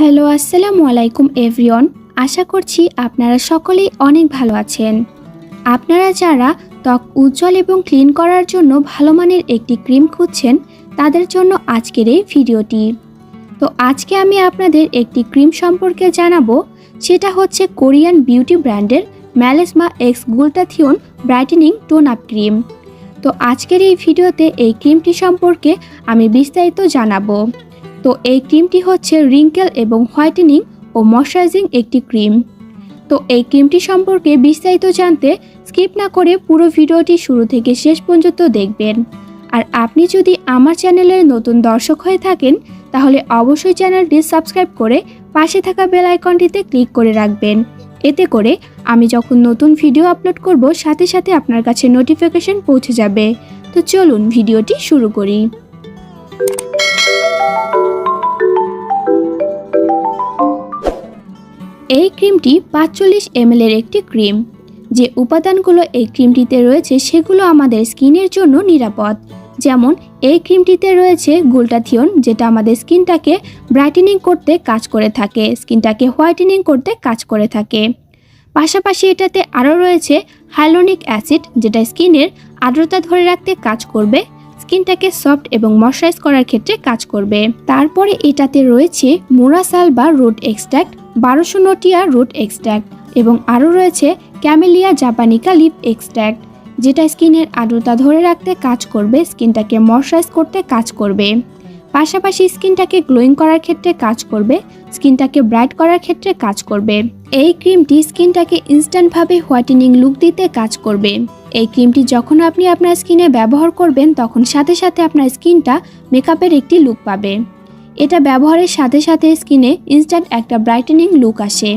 Hello, আসসালামু আলাইকুম everyone আশা করছি আপনারা সকলেই অনেক ভালো আছেন। আপনারা যারা ত্বক উজ্জ্বল এবং ক্লিন করার জন্য ভালো মানের একটি ক্রিম খুঁজছেন, তাদের জন্য আজকের এই ভিডিওটি। তো আজকে আমি আপনাদের একটি ক্রিম সম্পর্কে জানাব, সেটা হচ্ছে কোরিয়ান বিউটি ব্র্যান্ডের melasma X glutathione brightening tone up cream. তো আজকের এই ভিডিওতে এই ক্রিমটি সম্পর্কে আমি বিস্তারিত জানাব। তো এই ক্রিমটি হচ্ছে রিঙ্কেল এবং হোয়াইটেনিং ও ময়শ্চারাইজিং একটি ক্রিম। তো এই ক্রিমটি সম্পর্কে বিস্তারিত জানতে স্কিপ না করে পুরো ভিডিওটি শুরু থেকে শেষ পর্যন্ত দেখবেন। আর আপনি যদি আমার চ্যানেলের নতুন দর্শক হয়ে থাকেন, তাহলে অবশ্যই চ্যানেলটি সাবস্ক্রাইব করে পাশে থাকা বেল আইকনটিতে ক্লিক করে রাখবেন। এতে করে আমি যখন নতুন ভিডিও আপলোড করব, সাথে সাথে আপনার কাছে নোটিফিকেশন পৌঁছে যাবে। তো চলুন ভিডিওটি শুরু করি। এই ক্রিমটি পাঁচচল্লিশ এমএল এর একটি ক্রিম। যে উপাদানগুলো এই ক্রিমটিতে রয়েছে, সেগুলো আমাদের স্কিনের জন্য নিরাপদ। যেমন, এই ক্রিমটিতে রয়েছে গুলটাথিয়ন, যেটা আমাদের স্কিনটাকে ব্রাইটেনিং করতে কাজ করে থাকে, স্কিনটাকে হোয়াইটেনিং করতে কাজ করে থাকে। পাশাপাশি এটাতে আরও রয়েছে হাইলোনিক অ্যাসিড, যেটা স্কিনের আর্দ্রতা ধরে রাখতে কাজ করবে। স্কিনটাকে সফট এবং ময়শ্চারাইজ করার ক্ষেত্রে কাজ করবে। তারপরে এটাতে রয়েছে মোরাসাল বা রুট এক্সট্রাক্ট, বারোশো নটিয়া রুট এক্সট্রাক্ট এবং আরও রয়েছে ক্যামেলিয়া জাপানিকা লিপ এক্সট্রাক্ট, যেটা স্কিনের আর্দ্রতা ধরে রাখতে কাজ করবে, স্কিনটাকে ময়শ্চারাইজ করতে কাজ করবে। পাশাপাশি স্কিনটাকে গ্লোয়িং করার ক্ষেত্রে কাজ করবে, স্কিনটাকে ব্রাইট করার ক্ষেত্রে কাজ করবে। এই ক্রিমটি স্কিনটাকে ইনস্ট্যান্টভাবে হোয়াইটেনিং লুক দিতে কাজ করবে। এই ক্রিমটি যখন আপনি আপনার স্কিনে ব্যবহার করবেন, তখন সাথে সাথে আপনার স্কিনটা মেকআপের একটি লুক পাবে। এটা ব্যবহারের সাথে সাথে স্কিনে ইনস্ট্যান্ট একটা ব্রাইটেনিং লুক আসে,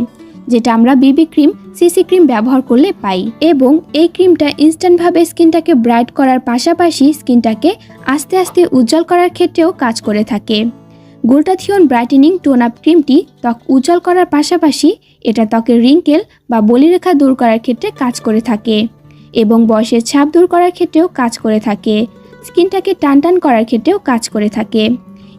যেটা আমরা বিবি ক্রিম, সিসি ক্রিম ব্যবহার করলে পাই। এবং এই ক্রিমটা ইনস্ট্যান্টভাবে স্কিনটাকে ব্রাইট করার পাশাপাশি স্কিনটাকে আস্তে আস্তে উজ্জ্বল করার ক্ষেত্রেও কাজ করে থাকে। গোল্টাথিয়ন ব্রাইটেনিং টোন আপ ক্রিমটি ত্বক উজ্জ্বল করার পাশাপাশি এটা ত্বকের রিঙ্কেল বা বলিরেখা দূর করার ক্ষেত্রে কাজ করে থাকে এবং বয়সের ছাপ দূর করার ক্ষেত্রেও কাজ করে থাকে। স্কিনটাকে টান টান করার ক্ষেত্রেও কাজ করে থাকে।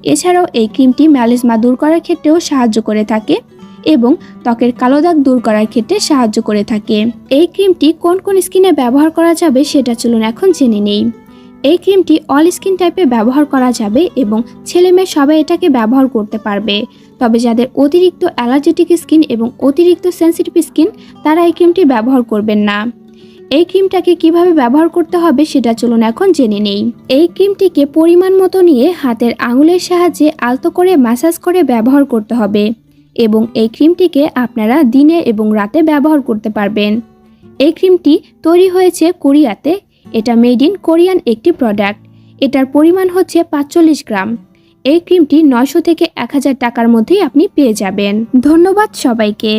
এছাড়াও এই ক্রিমটি ম্যালেজমা দূর করার ক্ষেত্রেও সাহায্য করে থাকে এবং ত্বকের কালো দাগ দূর করার ক্ষেত্রে সাহায্য করে থাকে। এই ক্রিমটি কোন কোন স্কিনে ব্যবহার করা যাবে সেটা চলুন এখন জেনে নেই। এই ক্রিমটি অল স্কিন টাইপে ব্যবহার করা যাবে এবং ছেলে মেয়ে সবাই এটাকে ব্যবহার করতে পারবে। তবে যাদের অতিরিক্ত অ্যালার্জেটিক স্কিন এবং অতিরিক্ত সেন্সিটিভ স্কিন তারা এই ক্রিমটি ব্যবহার করবেন না। এই ক্রিমটাকে কীভাবে ব্যবহার করতে হবে সেটা চলুন এখন জেনে নেই। এই ক্রিমটিকে পরিমাণ মতো নিয়ে হাতের আঙুলের সাহায্যে আলতো করে ম্যাসাজ করে ব্যবহার করতে হবে এবং এই ক্রিমটিকে আপনারা দিনে এবং রাতে ব্যবহার করতে পারবেন। এই ক্রিমটি তৈরি হয়েছে কোরিয়াতে এটা মেড ইন কোরিয়ান একটি প্রোডাক্ট এটার পরিমাণ হচ্ছে পাঁচচল্লিশ গ্রাম। এই ক্রিমটি নয়শো থেকে এক হাজার টাকার মধ্যেই আপনি পেয়ে যাবেন। ধন্যবাদ সবাইকে।